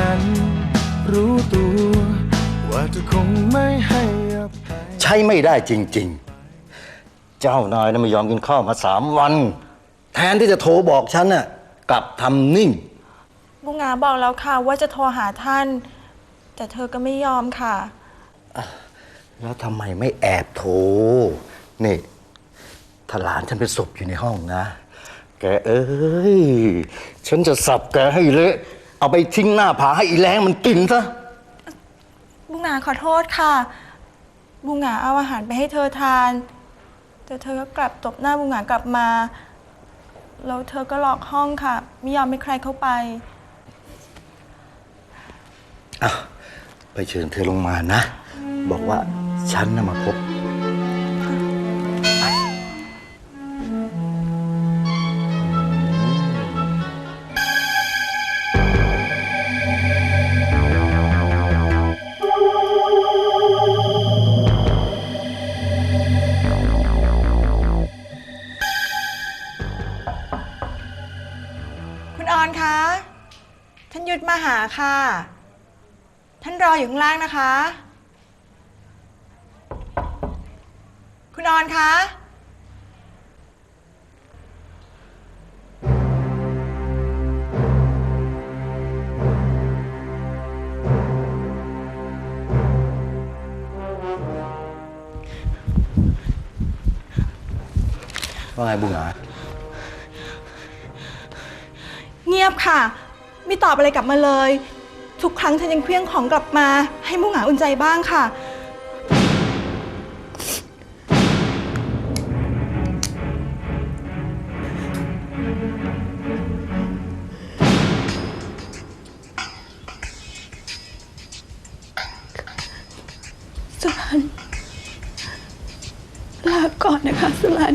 ฉัน รู้ตัว ว่าเธอคงไม่ให้อภัย ใช้ไม่ได้จริง ๆ เจ้านายนะไม่ยอมกินข้าวมาสามวัน แทนที่จะโทรบอกฉันน่ะกลับทำนิ่ง บุงงาบอกแล้วค่ะว่าจะโทรหาท่าน แต่เธอก็ไม่ยอมค่ะ แล้วทำไมไม่แอบโทรนี่ถ้าหลานฉันเป็นศพอยู่ในห้องนะ แกเอ้ย ฉันจะสับแกให้เละ เอาไปทิ้งหน้าผาให้อีแรงมันกินซะบุงงาขอโทษค่ะบุงงาเอาอาหารไปให้เธอทาน แต่เธอก็กลับตบหน้าบุงงากลับมา แล้วเธอก็ล็อกห้องค่ะ ไม่ยอมให้ใครเข้าไปอะไปเชิญเธอลงมานะ บอกว่าฉันน่ะมาพบ ค่ะ ท่านรออยู่ข้างล่างนะคะ คุณออนคะ ว่าไงบุงหา เงียบค่ะ ไม่ตอบอะไรกลับมาเลย ทุกครั้งท่านยังเคลี้ยงของกลับมา ให้มุงหาอุ่นใจบ้างค่ะ สุรันลาก่อนนะคะ สุรัน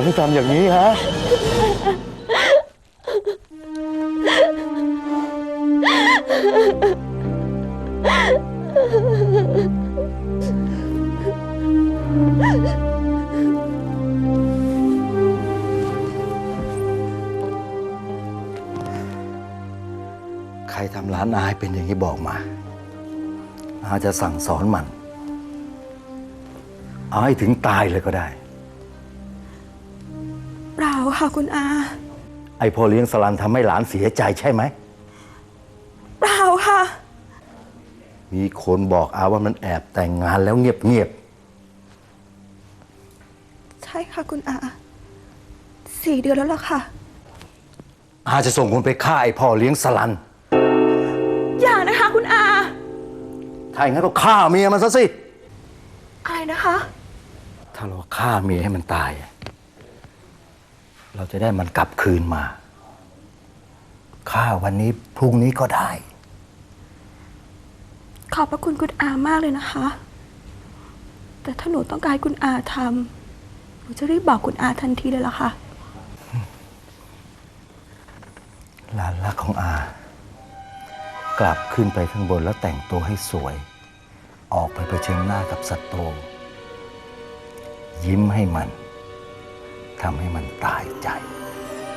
อนถึงทำอย่างนี้ฮะ ใครทำร้านอายเป็นอย่างนี้บอกมา อาจะสั่งสอนมัน เอาให้ถึงตายเลยก็ได้ ค่ะคุณอา ไอพ่อเลี้ยงสลันทำให้หลานเสียใจใช่ไหม เปล่าค่ะ มีคนบอกอาว่ามันแอบแต่งงานแล้วเงียบใช่ค่ะคุณอาสี่เดือนแล้วล่ะค่ะๆอาจะส่งคนไปฆ่าไอพ่อเลี้ยงสลัน อย่านะคะคุณอา ถ้าอย่างนั้นก็ฆ่าเมียมันซะสิ อะไรนะคะ ถ้าเราฆ่าเมียให้มันตาย เราจะได้มันกลับคืนมาฆ่าวันนี้พรุ่งนี้ก็ได้ ขอบพระคุณคุณอามากเลยนะคะ แต่ถ้าหนูต้องการให้คุณอาทำหนูจะรีบบอกคุณอาทันทีเลยล่ะค่ะ หลานรักของอา กลับขึ้นไปข้างบนแล้วแต่งตัวให้สวย ออกไปเผชิญหน้ากับศัตรูยิ้มให้มัน ทำให้มันตายใจ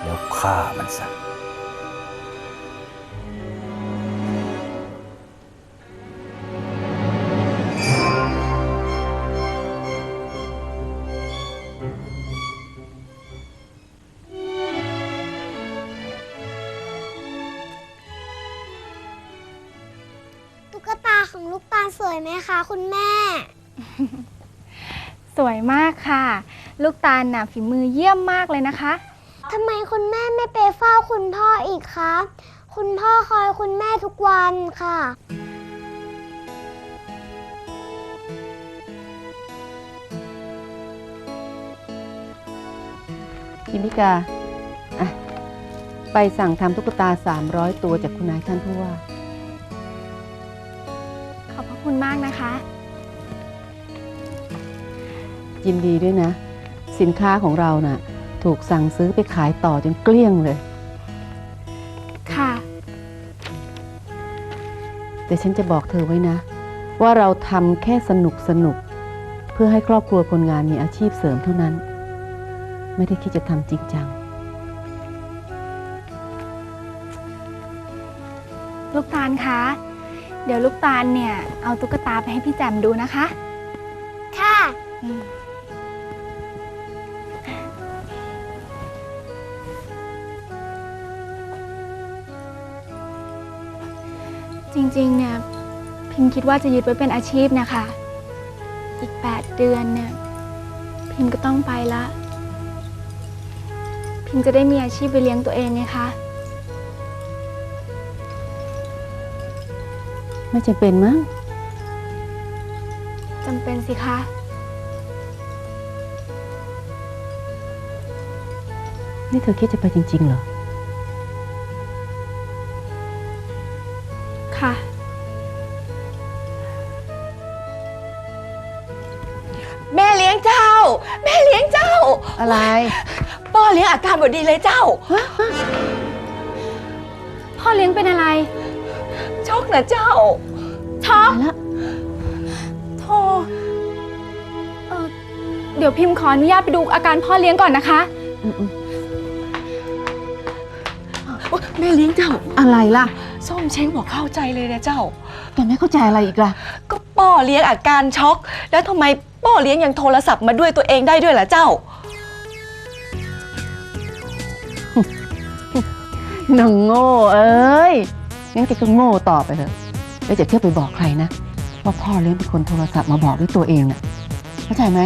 แล้วฆ่ามันซะตุ๊กตาของลูกตาลสวยไหมคะ คุณแม่ สวยมากค่ะ ลูกตาลน่ะฝีมือเยี่ยมมากเลยนะคะ ทำไมคุณแม่ไม่ไปเฝ้าคุณพ่ออีกคะคุณพ่อคอยคุณแม่ทุกวันค่ะยิมิกาอะไปสั่งทำตุ๊กตา 300 ตัวจากคุณนายท่านผู้ว่า ขอบพระคุณมากนะคะ ยินดีด้วยนะ สินค้าของเราน่ะถูกสั่งซื้อไปขายต่อจนเกลี้ยงเลย ค่ะ แต่ฉันจะบอกเธอไว้นะ ว่าเราทำแค่สนุกสนุก เพื่อให้ครอบครัวคนงานมีอาชีพเสริมเท่านั้น ไม่ได้คิดจะทำจริงจัง ลูกตาลคะ เดี๋ยวลูกตาลเนี่ย เอาตุ๊กตาไปให้พี่แจมดูนะคะ ค่ะ จริงๆ เนี่ยพิมพ์คิดว่าจะยึดไว้เป็นอาชีพนะคะ อีก 8 เดือนเนี่ยพิมพ์ก็ต้องไปละ พิมพ์จะได้มีอาชีพไปเลี้ยงตัวเองไงคะไม่จำเป็นมั้งจำเป็นสิคะนี่เธอคิดจะไปจริงๆเหรอ แม่เลี้ยงเจ้าอะไรป้อเลี้ยงอาการบดีเลยเจ้า พ่อเลี้ยงเป็นอะไร ช็อกนะเจ้า ช็อกแล้วโทรเออเดี๋ยวพิมพ์ขออนุญาตไปดูอาการพ่อเลี้ยงก่อนนะคะอืมแม่เลี้ยงเจ้าๆอะไรล่ะ ส้มเช้งบอกเข้าใจเลยนะเจ้า แกไม่เข้าใจอะไรอีกล่ะ ก็ ป้อเลี้ยงอาการช็อก แล้วทำไมป้อเลี้ยงยังโทรศัพท์มาด้วยตัวเองได้ด้วยล่ะเจ้า หนังโง่เอ้ยงั้นแกก็โง่ต่อไปเถอะแล้วจะเที่ยวไปบอกใครนะว่าพ่อเลี้ยงเป็นคนโทรศัพท์มาบอกด้วยตัวเองน่ะเข้าใจไหม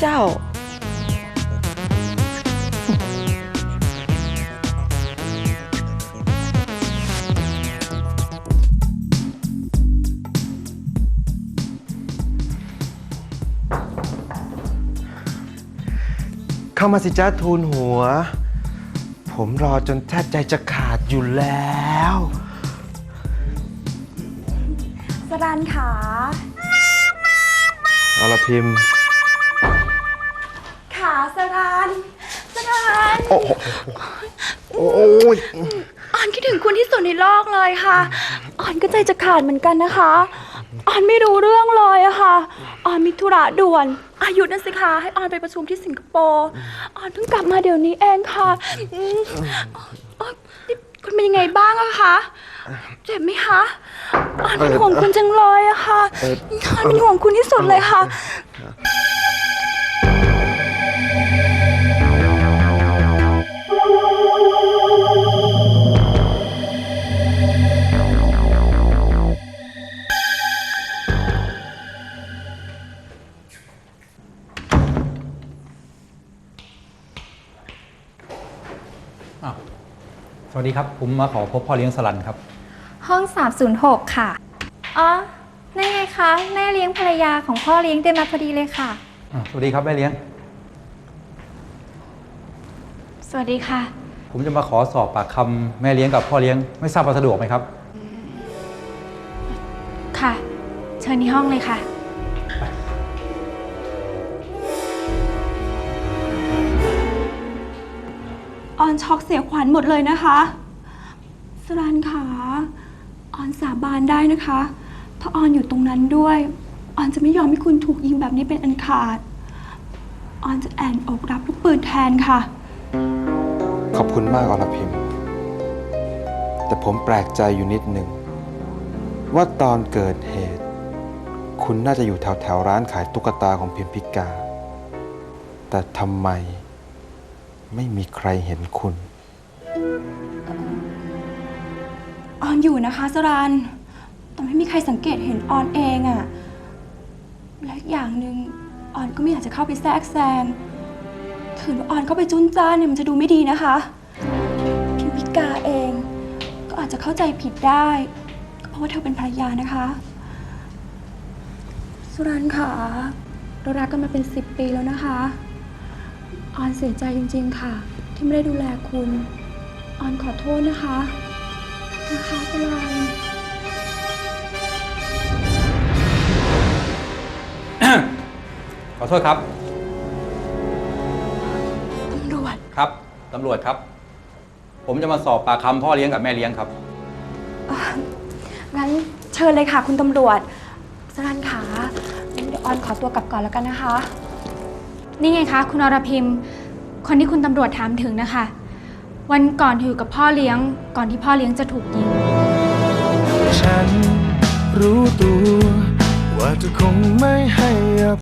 เจ้า เข้ามาสิจ้าทูลหัว ผมรอจนแทบใจจะขาดอยู่แล้ว สรันขาเอาละพิมพ์ ขาสรันสรันโอ้โหโอ้ยอ่อนคิดถึงคุณที่สุดในโลกเลยค่ะ อ่อนก็ใจจะขาดเหมือนกันนะคะ อ่อนไม่รู้เรื่องเลยอะค่ะอ่อนมีธุระด่วน อายุนั่นสิคะให้อ่อนไปประชุมที่สิงคโปร์อ่อนเพิ่งกลับมาเดี๋ยวนี้เองค่ะอืมเอ้ยนี่คุณเป็นยังไงบ้างอะคะ เจ็บไหมคะอ่อนเป็นห่วงคุณจังเลยอะค่ะอ่อนเป็นห่วงคุณที่สุดเลยค่ะ สวัสดีครับ ผมมาขอพบพ่อเลี้ยงสลันครับ ห้อง 306 ค่ะ อ๋อนั่นไงคะ แม่เลี้ยงภรรยาของพ่อเลี้ยงเดินมาพอดีเลยค่ะ อ่าสวัสดีครับแม่เลี้ยง สวัสดีค่ะ ผมจะมาขอสอบปากคำแม่เลี้ยงกับพ่อเลี้ยงไม่ทราบว่าสะดวกไหมครับ ค่ะ เชิญที่ห้องเลยค่ะ อนช็อกเสียขวัญหมดเลยนะคะสรันขาออนสาบานได้นะคะ ถ้าออนอยู่ตรงนั้นด้วย ออนจะไม่ยอมให้คุณถูกยิงแบบนี้เป็นอันขาด ออนจะแอนอกรับลูกปืนแทนค่ะ ขอบคุณมากอรพิมพ์ แต่ผมแปลกใจอยู่นิดหนึ่ง ว่าตอนเกิดเหตุ คุณน่าจะอยู่แถวแถวร้านขายตุ๊กตาของพิมพิกา แต่ทำไม ไม่มีใครเห็นคุณ ออนอยู่นะคะสรันแต่ไม่มีใครสังเกตเห็นออนเองอะและอีกอย่างหนึ่งออนก็ไม่อยากจะเข้าไปแทรกแซงถือว่าออนเข้าไปจุนจ้านเนี่ยมันจะดูไม่ดีนะคะพิมพิกาเอง ก็อาจจะเข้าใจผิดได้ก็เพราะว่าเธอเป็นภรรยานะคะ สุรันค่ะเรารักกันมาเป็นสิบปีแล้วนะคะ ออนเสียใจจริง ๆ ค่ะ ที่ไม่ได้ดูแลคุณ ออนขอโทษนะคะ นะคะสรันขออโทษครับ ตำรวจ ครับตำรวจครับ ผมจะมาสอบปากคำพ่อเลี้ยงกับแม่เลี้ยงครับงั้นเชิญเลยค่ะ คุณตำรวจสรันขางั้นเดี๋ยวออนขอตัวกลับก่อนแล้วกันนะคะ นี่ไงคะ คุณอรพิมคนที่คุณตำรวจถามถึงนะคะ วันก่อนอยู่กับพ่อเลี้ยง ก่อนที่พ่อเลี้ยงจะถูกยิง ฉันรู้ตัวว่าจะคงไม่ให้อ